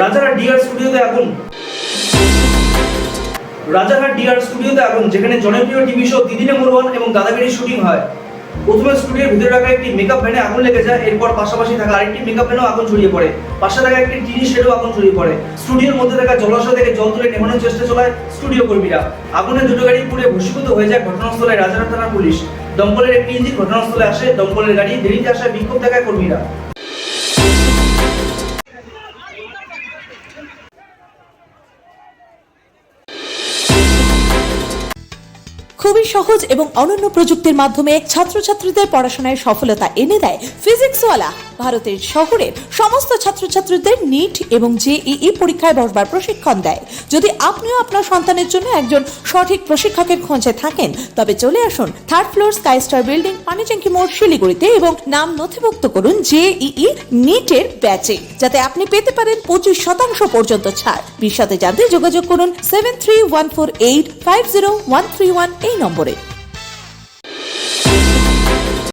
Rajarhat DR স্টুডিওতে আগুন। Rajarhat DR স্টুডিওতে আগুন, যেখানে জনপ্রিয় টিভি শো দিদিনে মরুয়ান এবং দাদাগিরি শুটিং হয়। প্রথমে স্টুডিওর ভিতরে রাখা একটি মেকআপ ভ্যানে আগুন লেগে যায়, এরপর পাশাপাশি থাকা আরেকটি মেকআপ ভ্যানেও আগুন ছড়িয়ে পড়ে। পাশে থাকা একটি টিভি শেডও আগুন ছড়িয়ে পড়ে। স্টুডিওর মধ্যে থাকা জলাশয় থেকে জল তুলে নেভানোর চেষ্টা চালায় স্টুডিও কর্মীরা। আগুনে দুটো গাড়ি পুড়ে ভস্মীভূত হয়ে যায় ঘটনাস্থলে রাজারহাট থানার পুলিশ। দমকলের একটি ইঞ্জিন ঘটনাস্থলে আসে, দমকলের গাড়ি দেরিতে আসায় বিক্ষোভ দেখায় কর্মীরা। খুবই সহজ এবং অনন্য প্রযুক্তির মাধ্যমে ছাত্রছাত্রীদের পড়াশোনায় সফলতা এনে দেয় ফিজিক্সওয়ালা। ভারতের শহরের সমস্ত ছাত্রছাত্রীদের নিট এবং জেইই পরীক্ষায় বসবার প্রশিক্ষণ দেয়। যদি আপনিও আপনার সন্তানের জন্য একজন সঠিক প্রশিক্ষকের খোঁজে থাকেন, তবে চলে আসুন third floor sky star building Panichenki মোড়, শিলিগুড়িতে এবং নাম নথিভুক্ত করুন জেইই নিটের ব্যাচে যাতে আপনি পেতে পারেন পঁচিশ শতাংশ পর্যন্ত ছাড়। বিশদে জানতে যোগাযোগ করুন seven three one four eight five zero one three one এই নম্বরে।